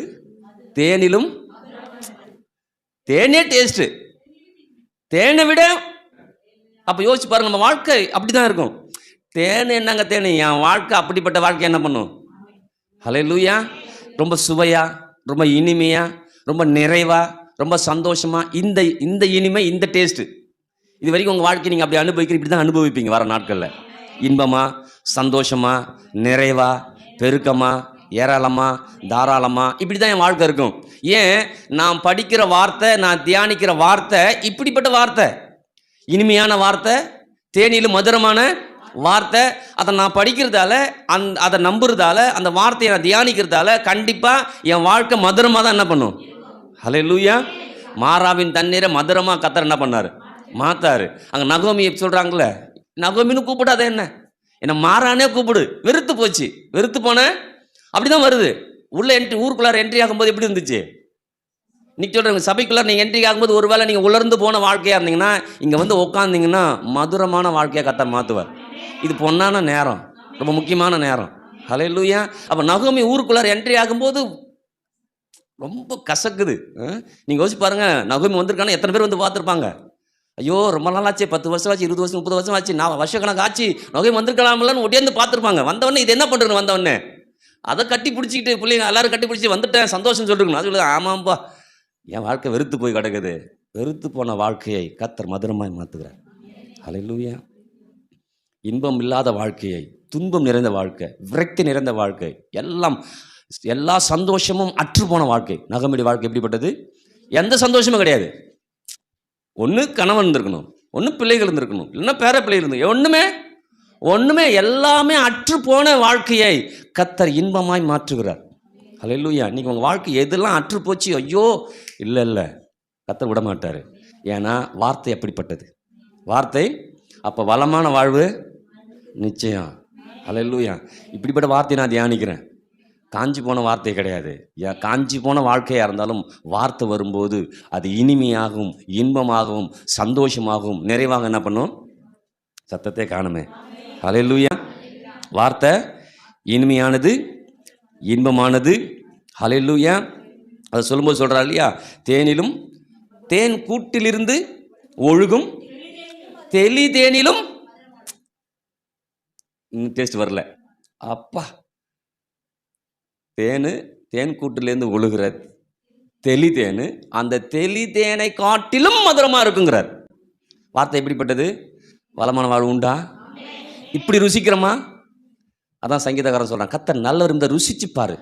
A: தேனிலும் தேனே டேஸ்ட்டு தேனை விட அப்போ யோசிச்சு பாருங்க நம்ம வாழ்க்கை அப்படி தான் இருக்கும் தேன் என்னங்க தேனை என் வாழ்க்கை அப்படிப்பட்ட வாழ்க்கை என்ன பண்ணும் ஹலே லூயா ரொம்ப சுவையாக ரொம்ப இனிமையாக ரொம்ப நிறைவாக ரொம்ப சந்தோஷமாக இந்த இந்த இனிமை இந்த டேஸ்ட்டு இது வரைக்கும் உங்கள் வாழ்க்கை நீங்கள் அப்படி அனுபவிக்கிற இப்படி தான் அனுபவிப்பீங்க வர நாட்களில் இன்பமாக சந்தோஷமாக நிறைவாக பெருக்கமாக ஏராளமாக தாராளமாக இப்படி தான் என் வாழ்க்கை இருக்கும் ஏன் நான் படிக்கிற வார்த்தை நான் தியானிக்கிற வார்த்தை இப்படிப்பட்ட வார்த்தை இனிமையான வார்த்தை தேனியில் மதுரமான வார்த்தை அதை நான் படிக்கிறதால அந் அதை நம்புறதால அந்த வார்த்தையை நான் தியானிக்கிறதால கண்டிப்பாக என் வாழ்க்கை மதுரமாக தான் என்ன பண்ணும் ஹலே லூயா மாறாவின் தண்ணீரை மதுரமாக கத்தர் என்ன பண்ணார் மாத்தாரு அங்கே நகோமி சொல்கிறாங்களே நகோமின்னு கூப்பிடாத என்ன என்னை மாறானே கூப்பிடு வெறுத்து போச்சு வெறுத்து போனேன் அப்படி தான் வருது உள்ளே என்ட்ரி ஊருக்குள்ளார என்ட்ரி ஆகும்போது எப்படி இருந்துச்சு இன்னைக்கு சொல்கிறேன் சபைக்குள்ளே நீங்கள் என்ட்ரி ஆகும்போது ஒரு வேளை நீங்கள் உலர்ந்து போன வாழ்க்கையாக இருந்தீங்கன்னா இங்கே வந்து உட்காந்திங்கன்னா மதுரமான வாழ்க்கையாக கத்தர் மாற்றுவார் இது பொன்னான நேரம் ரொம்ப முக்கியமான நேரம் ஹலே லூயா அப்போ நகோமி ஊருக்குள்ளார என்ட்ரி ஆகும்போது ரொம்ப கசக்குது நீங்கள் யோசிச்சு பாருங்கள் நகோமி வந்திருக்காங்கன்னா எத்தனை பேர் வந்து பார்த்துருப்பாங்க ஐயோ ரொம்ப நாள் ஆச்சு பத்து வருஷம் ஆச்சு இருபது வருஷம் முப்பது வருஷம் ஆச்சு நான் கணக்கு ஆச்சு நகை வந்திருக்கலாம்லன்னு ஒட்டியாந்து பார்த்துருப்பாங்க வந்தவொடனே இது என்ன பண்ணுறது வந்தவொடனே அதை கட்டி பிடிச்சிக்கிட்டு பிள்ளைங்க எல்லோரும் கட்டி பிடிச்சி வந்துட்டேன் சந்தோஷம் சொல்லிருக்கணும் அது சொல்லுது ஆமாம்ப்பா என் வாழ்க்கை வெறுத்து போய் கிடக்குது வெறுத்து போன வாழ்க்கையை கத்தர் மதுரமாய் மாற்றுகிறார் அலையிலூயா இன்பம் இல்லாத வாழ்க்கையை துன்பம் நிறைந்த வாழ்க்கை விரக்தி நிறைந்த வாழ்க்கை எல்லாம் எல்லா சந்தோஷமும் அற்று போன வாழ்க்கை நகமடி வாழ்க்கை எப்படிப்பட்டது எந்த சந்தோஷமும் கிடையாது ஒன்று கணவன் இருந்திருக்கணும் ஒன்று பிள்ளைகள் இருந்திருக்கணும் இல்லைன்னா பேர பிள்ளைகள் இருந்து ஒன்றுமே ஒன்றுமே எல்லாமே அற்று போன வாழ்க்கையை கத்தர் இன்பமாய் மாற்றுகிறார் அலையிலூயா இன்றைக்கி உங்கள் வாழ்க்கை எதெல்லாம் அற்று போச்சு ஐயோ இல்லை இல்லை கத்தர் விட மாட்டார் ஏன்னா வார்த்தை அப்படிப்பட்டது வார்த்தை அப்போ வளமான வாழ்வு நிச்சயம் அலையிலூயா இப்படிப்பட்ட வார்த்தையை நான் தியானிக்கிறேன் காஞ்சி போன வார்த்தை கிடையாது காஞ்சி போன வாழ்க்கையாக இருந்தாலும் வார்த்தை வரும்போது அது இனிமையாகவும் இன்பமாகவும் சந்தோஷமாகவும் நிறைவாக என்ன பண்ணும் சத்தத்தை காணுமே அலையிலூயா வார்த்தை இனிமையானது இன்பமானது ஹலெல்லூயா அதை சொல்லும்போது சொல்கிறாள் இல்லையா தேனிலும் தேன் கூட்டிலிருந்து ஒழுகும் தெளி தேனிலும் இன்னும் டேஸ்ட் வரல அப்பா தேனு தேன் கூட்டுலேருந்து ஒழுகிற தெளி தேனு அந்த தெளி தேனை காட்டிலும் மதுரமாக இருக்குங்கிறார் வார்த்தை எப்படிப்பட்டது வளமான வாழ்வு உண்டா இப்படி ருசிக்கிறோமா அதான் சங்கீதக்காரன் சொல்கிறான் கத்தர் நல்ல இருந்த ருசிச்சு பாரு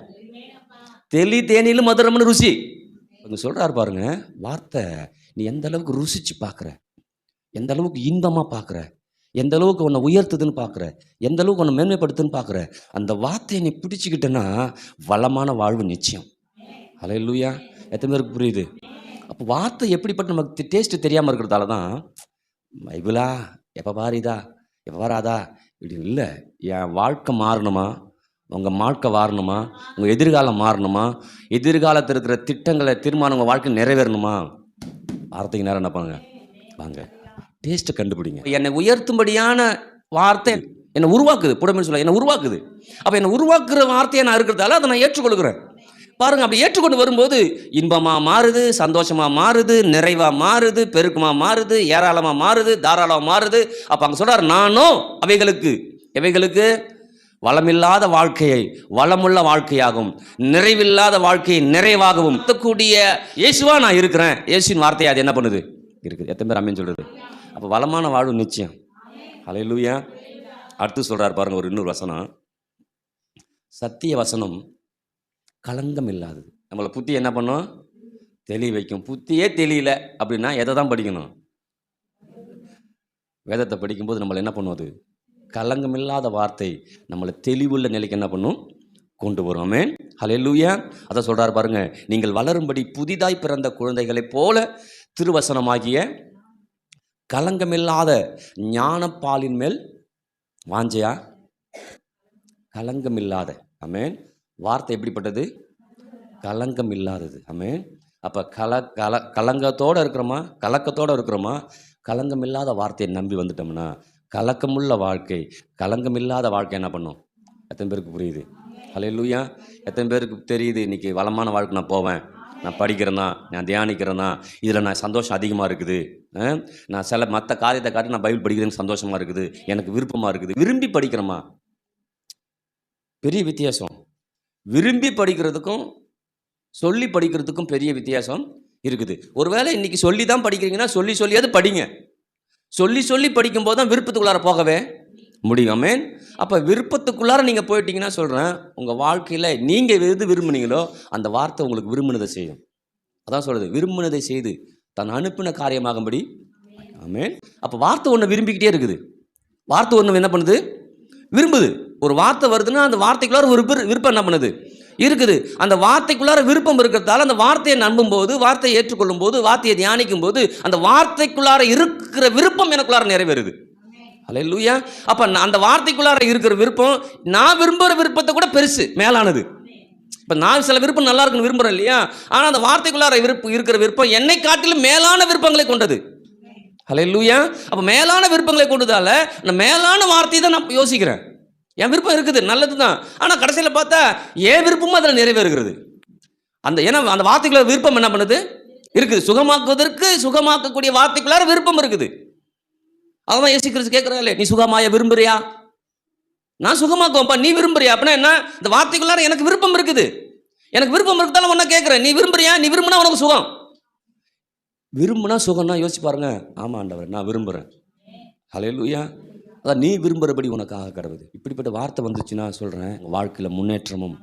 A: தெளி தேனிலும் மதுரம்னு ருசி கொஞ்சம் சொல்கிறாரு பாருங்க வார்த்தை நீ எந்த அளவுக்கு ருசிச்சு பார்க்குற எந்த அளவுக்கு இன்பமாக பார்க்குற எந்த அளவுக்கு உன்னை உயர்த்துதுன்னு பார்க்குற எந்த அளவுக்கு உன்னை மேன்மைப்படுத்துன்னு பார்க்குற அந்த வார்த்தையை நீ பிடிச்சிக்கிட்டேன்னா வளமான வாழ்வு நிச்சயம் ஹலோ இல்லையா எத்தனை பேருக்கு புரியுது அப்போ வார்த்தை எப்படிப்பட்ட நமக்கு டேஸ்ட்டு தெரியாமல் இருக்கிறதால தான் பைபிளா எப்போ வாரிதா எப்போ வராதா இப்படி இல்லை என் வாழ்க்கை மாறணுமா உங்கள் வாழ்க்கை மாறணுமா உங்கள் எதிர்காலம் மாறணுமா எதிர்காலத்தில் இருக்கிற திட்டங்களை தீர்மானம் உங்கள் வாழ்க்கை நிறைவேறணுமா வார்த்தைக்கு நேரம் என்ன பண்ணுங்க வாங்க டேஸ்ட்டை கண்டுபிடிங்க என்னை உயர்த்தும்படியான வார்த்தை என்னை உருவாக்குது புடமைன்னு சொல்ல என்னை உருவாக்குது அப்போ என்னை உருவாக்குற வார்த்தையை நான் இருக்கிறதால அதை நான் ஏற்றுக்கொள்கிறேன் பாருங்க அப்படி ஏற்றுக்கொண்டு வரும்போது இன்பமாக மாறுது சந்தோஷமாக மாறுது நிறைவாக மாறுது பெருக்கமாக மாறுது ஏராளமாக மாறுது தாராளமாக மாறுது அப்போ அங்கே சொல்கிறார் நானும் அவைகளுக்கு எவைகளுக்கு வளமில்லாத வாழ்க்கையை வளமுள்ள வாழ்க்கையாகும் நிறைவில்லாத வாழ்க்கையை நிறைவாகவும் கூடிய இயேசுவா நான் இருக்கிறேன் இயேசுவின் வார்த்தையை அது என்ன பண்ணுது இருக்குது எத்தனை பேர் அமைன்னு சொல்கிறது அப்போ வளமான வாழ்வு நிச்சயம் அலையிலூயா அடுத்து சொல்கிறார் பாருங்கள் ஒரு இன்னொரு வசனம் சத்திய வசனம் கலங்கம் இல்லாதது நம்மளை புத்தி என்ன பண்ணும் தெளி வைக்கும் புத்தியே தெளியல அப்படின்னா எதை தான் படிக்கணும் வேதத்தை படிக்கும்போது நம்மளை என்ன பண்ணுவது கலங்கம் இல்லாத வார்த்தை நம்மளை தெளிவுள்ள நிலைக்கு என்ன பண்ணும் கொண்டு வரும் அமேன் ஹலெல்லூயா அதை சொல்கிறார் பாருங்கள் நீங்கள் வளரும்படி புதிதாய் பிறந்த குழந்தைகளைப் போல திருவசனமாகிய கலங்கமில்லாத ஞானப்பாலின் மேல் வாஞ்சையா கலங்கமில்லாத அமேன் வார்த்தை எப்படிப்பட்டது கலங்கம் இல்லாதது அமேன் அப்போ கல கல கலங்கத்தோடு இருக்கிறோமா கலக்கத்தோடு இருக்கிறோமா கலங்கம் இல்லாத வார்த்தையை நம்பி வந்துட்டோம்னா கலக்கமுள்ள வாழ்க்கை கலங்கம் இல்லாத வாழ்க்கை என்ன பண்ணும் எத்தனை பேருக்கு புரியுது ஹலோ எத்தனை பேருக்கு தெரியுது இன்றைக்கி வளமான வாழ்க்கை நான் போவேன் நான் படிக்கிறேன்னா நான் தியானிக்கிறேன்னா இதில் நான் சந்தோஷம் அதிகமாக இருக்குது நான் சில மற்ற காரியத்தை காட்டி நான் பைபிள் படிக்கிறேன்னு சந்தோஷமாக இருக்குது எனக்கு விருப்பமாக இருக்குது விரும்பி படிக்கிறேம்மா பெரிய வித்தியாசம் விரும்பி படிக்கிறதுக்கும் சொல்லி படிக்கிறதுக்கும் பெரிய வித்தியாசம் இருக்குது ஒருவேளை இன்றைக்கி சொல்லி தான் படிக்கிறீங்கன்னா சொல்லி சொல்லியாவது படிங்க சொல்லி சொல்லி படிக்கும்போது தான் விருப்பத்துக்குள்ளார போகவே முடியும் மேன் அப்போ விருப்பத்துக்குள்ளார நீங்கள் போயிட்டீங்கன்னா சொல்கிறேன் உங்கள் வாழ்க்கையில் நீங்கள் எது விரும்புனீங்களோ அந்த வார்த்தை உங்களுக்கு விரும்பினதை செய்யும் அதான் சொல்கிறது விரும்பினதை செய்து தன் அனுப்பின காரியமாகும்படி ஆமேன் அப்போ வார்த்தை ஒன்று விரும்பிக்கிட்டே இருக்குது வார்த்தை ஒன்று என்ன பண்ணுது விரும்புது ஒரு வார்த்தை வருதுன்னா அந்த வார்த்தைக்குள்ளார ஒரு விருப்பம் என்ன பண்ணுது இருக்குது அந்த வார்த்தைக்குள்ளார விருப்பம் இருக்கிறதால அந்த வார்த்தையை நம்பும் போது வார்த்தையை ஏற்றுக்கொள்ளும் போது வார்த்தையை தியானிக்கும் போது அந்த வார்த்தைக்குள்ளார இருக்கிற விருப்பம் எனக்குள்ளார நிறைவேறுது அலை லூயா அப்போ அந்த வார்த்தைக்குள்ளார இருக்கிற விருப்பம் நான் விரும்புகிற விருப்பத்தை கூட பெருசு மேலானது இப்போ நான் சில விருப்பம் நல்லா இருக்குன்னு விரும்புகிறேன் இல்லையா ஆனால் அந்த வார்த்தைக்குள்ளார விருப்பம் இருக்கிற விருப்பம் என்னை காட்டிலும் மேலான விருப்பங்களை கொண்டது அலை லூயா அப்போ மேலான விருப்பங்களை கொண்டதால நான் மேலான வார்த்தையை தான் நான் யோசிக்கிறேன் என் விருப்பம் இருக்குது நல்லது தான் ஆனால் கடைசியில் பார்த்தா என் விருப்பமும் அதில் நிறைவேறுகிறது அந்த ஏன்னா அந்த வார்த்தைக்குள்ள விருப்பம் என்ன பண்ணுது இருக்குது சுகமாக்குவதற்கு சுகமாக்கக்கூடிய வார்த்தைக்குள்ளார விருப்பம் இருக்குது அவன் ஏசி கிறிஸ்து கேட்குறாங்களே நீ சுகமாய விரும்புறியா நான் சுகமாக்குவப்பா நீ விரும்புறியா அப்படின்னா என்ன இந்த வார்த்தைக்குள்ளார எனக்கு விருப்பம் இருக்குது எனக்கு விருப்பம் இருக்குதால ஒன்றா கேட்குறேன் நீ விரும்புறியா நீ விரும்புனா உனக்கு சுகம் விரும்புனா சுகம்னா யோசிச்சு பாருங்க ஆமா ஆண்டவர் நான் விரும்புகிறேன் லூயா அதான் நீ விரும்புகிறபடி உனக்காக கிடவுது இப்படிப்பட்ட வார்த்தை வந்துச்சுன்னா சொல்கிறேன் வாழ்க்கையில் முன்னேற்றமும்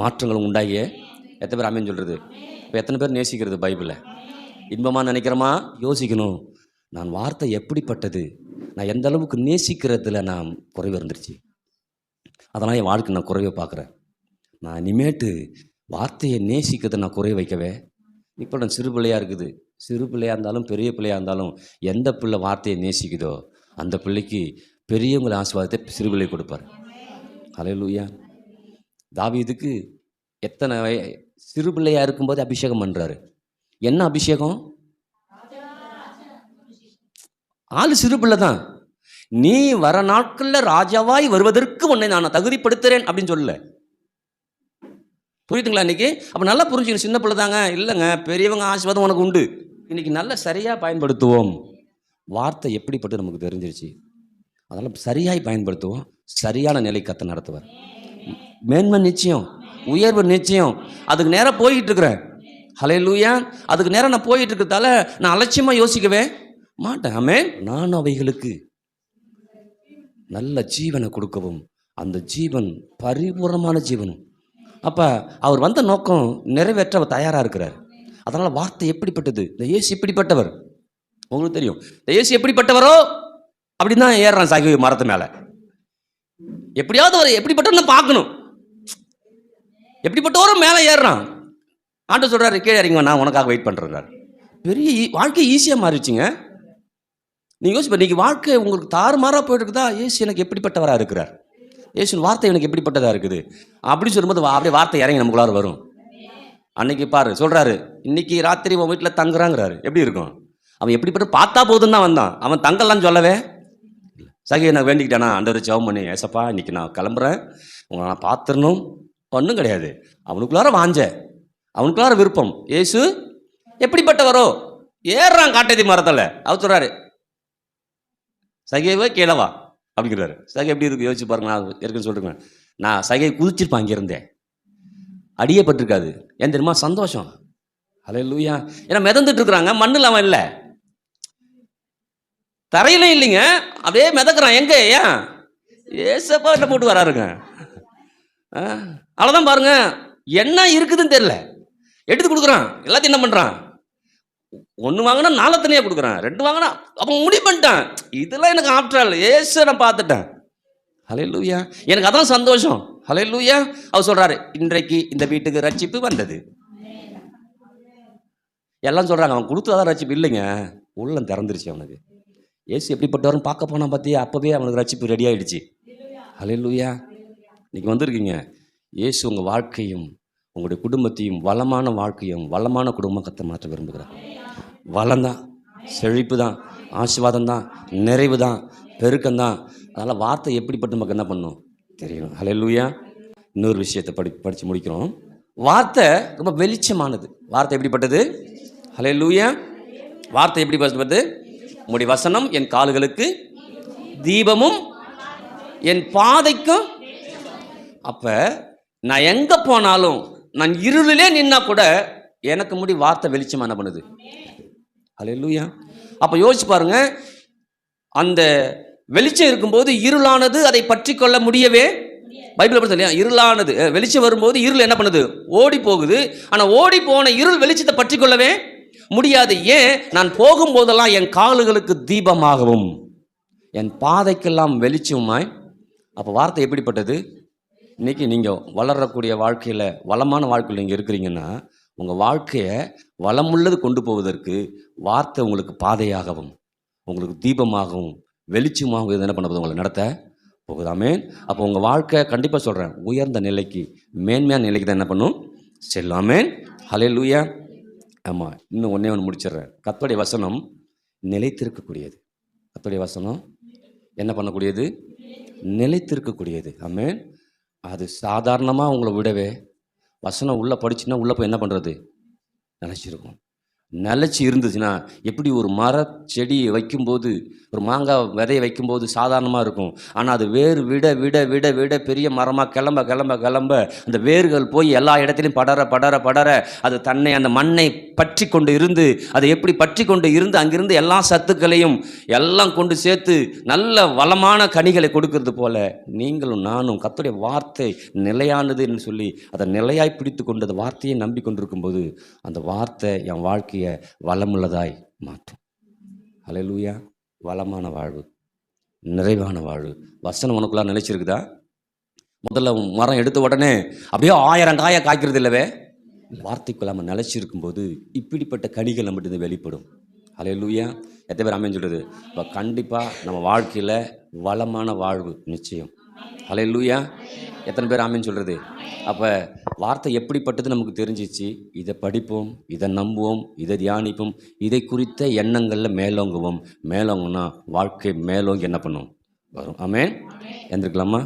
A: மாற்றங்களும் உண்டாகிய எத்தனை பேர் அமைன்னு சொல்கிறது இப்போ எத்தனை பேர் நேசிக்கிறது பைபிளை இன்பமாக நினைக்கிறோமா யோசிக்கணும் நான் வார்த்தை எப்படிப்பட்டது நான் எந்த அளவுக்கு நேசிக்கிறதுல நான் குறைவு இருந்துருச்சு அதெல்லாம் என் வாழ்க்கை நான் குறைவை பார்க்குறேன் நான் இனிமேட்டு வார்த்தையை நேசிக்கிறதை நான் குறைய வைக்கவே இப்போ நான் சிறு பிள்ளையாக இருக்குது சிறு பிள்ளையாக இருந்தாலும் பெரிய பிள்ளையாக இருந்தாலும் எந்த பிள்ளை வார்த்தையை நேசிக்குதோ அந்த பிள்ளைக்கு பெரியவங்களை ஆசீர்வாதத்தை சிறு பிள்ளை கொடுப்பார் அலையலூயா தாவிதுக்கு எத்தனை சிறு பிள்ளையாக இருக்கும்போது அபிஷேகம் பண்ணுறாரு என்ன அபிஷேகம் ஆள் சிறு பிள்ளை தான் நீ வர நாட்களில் ராஜாவாய் வருவதற்கு உன்னை நான் தகுதிப்படுத்துகிறேன் அப்படின்னு சொல்லலை புரியுதுங்களா இன்னைக்கு அப்போ நல்லா புரிஞ்சுக்கணும் சின்ன பிள்ளை தாங்க இல்லைங்க பெரியவங்க ஆசீர்வாதம் உனக்கு உண்டு இன்றைக்கி நல்லா சரியாக பயன்படுத்துவோம் வார்த்தை எப்படிப்பட்டு நமக்கு தெரிஞ்சிருச்சு அதெல்லாம் சரியாய் பயன்படுத்துவோம் சரியான நிலை கத்த நடத்துவார் மேன்மை நிச்சயம் உயர்வு நிச்சயம் அதுக்கு நேராக போயிட்டு இருக்கிறேன் ஹலை லூயா அதுக்கு நேரம் நான் போயிட்டு இருக்கிறதால நான் அலட்சியமாக யோசிக்கவே மாட்டேன் ஆமே நான் அவைகளுக்கு நல்ல ஜீவனை கொடுக்கவும் அந்த ஜீவன் பரிபூர்ணமான ஜீவனும் அப்போ அவர் வந்த நோக்கம் நிறைவேற்ற அவர் தயாராக இருக்கிறார் அதனால் வார்த்தை எப்படிப்பட்டது இந்த ஏசு எப்படிப்பட்டவர் உங்களுக்கு தெரியும் இந்த ஏசு எப்படிப்பட்டவரோ அப்படின்னு தான் ஏறுறான் சாகி மரத்து மேலே எப்படியாவது அவர் எப்படிப்பட்டவர் பார்க்கணும் எப்படிப்பட்டவரும் மேலே ஏறுறான் ஆண்டு சொல்கிறாரு கீழே இறங்கி நான் உனக்காக வெயிட் பண்ணுறாரு பெரிய வாழ்க்கை ஈஸியாக மாறிடுச்சிங்க நீங்கள் யோசிப்ப இன்றைக்கி வாழ்க்கை உங்களுக்கு தாறுமாறாக போயிட்டு இருக்குதா ஏசு எனக்கு எப்படிப்பட்டவராக இருக்கிறார் ஏசுவின் வார்த்தை எனக்கு எப்படிப்பட்டதாக இருக்குது அப்படின்னு சொல்லும்போது அப்படியே வார்த்தை இறங்கி நமக்குள்ளார வரும் அன்னைக்கு பாரு சொல்கிறாரு இன்னைக்கு ராத்திரி உன் வீட்டில் தங்குறாங்கிறாரு எப்படி இருக்கும் அவன் எப்படிப்பட்ட பார்த்தா போதும் தான் வந்தான் அவன் தங்கலான்னு சொல்லவே சகி நான் வேண்டிக்கிட்டேனா அந்த ஒரு ஜெபம் பண்ணி ஏசப்பா இன்னைக்கு நான் கிளம்புறேன் உங்களை நான் பார்த்துடணும் ஒன்றும் கிடையாது அவனுக்குள்ளார வாஞ்ச அவனுக்குள்ளார விருப்பம் ஏசு எப்படிப்பட்டவரோ ஏறுறான் காட்டதி மரத்தில் அவர் சொல்கிறாரு சகைவ கீழவா அப்படிங்கிறாரு சகை எப்படி இருக்கு யோசிச்சு பாருங்க நான் ஏற்கனவே சொல்றேன் நான் சகை குதிச்சிருப்பேன் அங்கிருந்தே அடியே பட்டிருக்காது ஏன் தெரியுமா சந்தோஷம் அலே லூயா ஏன்னா மிதந்துட்டு இருக்கிறாங்க மண்ணு அவன் இல்லை தரையில இல்லைங்க அப்படியே மிதக்கிறான் எங்க ஏன் ஏசப்பா என்ன போட்டு வராருங்க அவ்வளோதான் பாருங்க என்ன இருக்குதுன்னு தெரியல எடுத்து கொடுக்குறான் எல்லாத்தையும் என்ன பண்ணுறான் ஒன்று வாங்கினா நாலு தனியாக கொடுக்குறேன் ரெண்டு வாங்கினா அப்போ முடிவு பண்ணிட்டேன் இதெல்லாம் எனக்கு இல்லை ஏசு நான் பார்த்துட்டேன் ஹலே லூயா எனக்கு அதான் சந்தோஷம் ஹலே லூயா அவர் சொல்கிறாரு இன்றைக்கு இந்த வீட்டுக்கு ரட்சிப்பு வந்தது எல்லாம் சொல்கிறாங்க அவன் கொடுத்ததான் ரட்சிப்பு இல்லைங்க உள்ளம் திறந்துருச்சு அவனுக்கு ஏசு எப்படிப்பட்டவரும் பார்க்க போனால் பார்த்தியா அப்போவே அவனுக்கு ரட்சிப்பு ரெடி ஆகிடுச்சு ஹலே லூயா இன்றைக்கி வந்திருக்கீங்க ஏசு உங்கள் வாழ்க்கையும் உங்களுடைய குடும்பத்தையும் வளமான வாழ்க்கையும் வளமான கத்தை மாற்ற விரும்புகிறார் வளம் தான் செழிப்பு தான் ஆசீர்வாதம் தான் நிறைவு தான் பெருக்கம் தான் அதனால் வார்த்தை எப்படிப்பட்ட நமக்கு என்ன பண்ணும் தெரியணும் ஹலே லூயா இன்னொரு விஷயத்தை படி படித்து முடிக்கிறோம் வார்த்தை ரொம்ப வெளிச்சமானது வார்த்தை எப்படிப்பட்டது ஹலே லூயா வார்த்தை எப்படி பட்டது உங்களுடைய வசனம் என் கால்களுக்கு தீபமும் என் பாதைக்கும் அப்போ நான் எங்கே போனாலும் நான் இருளிலே நின்னா கூட எனக்கு முடி வார்த்தை வெளிச்சமாக என்ன பண்ணுது அலையிலூயா அப்போ யோசிச்சு பாருங்க அந்த வெளிச்சம் இருக்கும்போது இருளானது அதை பற்றி கொள்ள முடியவே பைபிள் அப்படி இல்லையா இருளானது வெளிச்சம் வரும்போது இருள் என்ன பண்ணுது ஓடி போகுது ஆனால் ஓடி போன இருள் வெளிச்சத்தை பற்றி கொள்ளவே முடியாது ஏன் நான் போகும்போதெல்லாம் என் காலுகளுக்கு தீபமாகவும் என் பாதைக்கெல்லாம் வெளிச்சமாய் அப்போ வார்த்தை எப்படிப்பட்டது இன்றைக்கி நீங்கள் வளரக்கூடிய வாழ்க்கையில் வளமான வாழ்க்கையில் நீங்கள் இருக்கிறீங்கன்னா உங்கள் வாழ்க்கையை வளமுள்ளது கொண்டு போவதற்கு வார்த்தை உங்களுக்கு பாதையாகவும் உங்களுக்கு தீபமாகவும் வெளிச்சமாகவும் இது என்ன பண்ண உங்களை நடத்த போகுதாமே அப்போ உங்கள் வாழ்க்கை கண்டிப்பாக சொல்கிறேன் உயர்ந்த நிலைக்கு மேன்மையான நிலைக்கு தான் என்ன பண்ணும் செல்லாமே ஹலே லூயா ஆமாம் இன்னும் ஒன்றே ஒன்று முடிச்சிடுறேன் கத்தோடைய வசனம் நிலைத்திருக்கக்கூடியது கத்தோடைய வசனம் என்ன பண்ணக்கூடியது நிலைத்திருக்கக்கூடியது ஆமேன் அது சாதாரணமாக உங்களை விடவே வசனம் உள்ளே படிச்சுன்னா உள்ளே போய் என்ன பண்ணுறது நினச்சிருக்கோம் நிலச்சி இருந்துச்சுன்னா எப்படி ஒரு மர செடி வைக்கும்போது ஒரு மாங்காய் விதையை வைக்கும்போது சாதாரணமாக இருக்கும் ஆனால் அது வேர் விட விட விட விட பெரிய மரமாக கிளம்ப கிளம்ப கிளம்ப அந்த வேர்கள் போய் எல்லா இடத்துலையும் படர படர படர அது தன்னை அந்த மண்ணை பற்றி கொண்டு இருந்து அதை எப்படி பற்றி கொண்டு இருந்து அங்கிருந்து எல்லா சத்துக்களையும் எல்லாம் கொண்டு சேர்த்து நல்ல வளமான கனிகளை கொடுக்கறது போல நீங்களும் நானும் கத்துடைய வார்த்தை நிலையானதுன்னு சொல்லி அதை நிலையாய் பிடித்து கொண்டு அந்த வார்த்தையை நம்பிக்கொண்டிருக்கும் போது அந்த வார்த்தை என் வாழ்க்கை வாழ்க்கைய வளமுள்ளதாய் மாற்றும் அலையலூயா வளமான வாழ்வு நிறைவான வாழ்வு வசனம் உனக்குள்ளே நினைச்சிருக்குதா முதல்ல மரம் எடுத்த உடனே அப்படியே ஆயிரம் காயை காய்க்கிறது இல்லவே வார்த்தைக்குள்ளாமல் நிலச்சிருக்கும் போது இப்படிப்பட்ட கனிகள் நம்மகிட்ட வெளிப்படும் அலையலூயா எத்தனை பேர் அமைஞ்சுடுது இப்போ கண்டிப்பாக நம்ம வாழ்க்கையில் வளமான வாழ்வு நிச்சயம் ஹலோ லூயா எத்தனை பேர் ஆமின்னு சொல்கிறது அப்போ வார்த்தை எப்படிப்பட்டது நமக்கு தெரிஞ்சிச்சு இதை படிப்போம் இதை நம்புவோம் இதை தியானிப்போம் இதை குறித்த எண்ணங்களில் மேலோங்குவோம் மேலோங்கன்னா வாழ்க்கை மேலோங்கி என்ன பண்ணும் வரும் ஆமே எந்திருக்கலாமா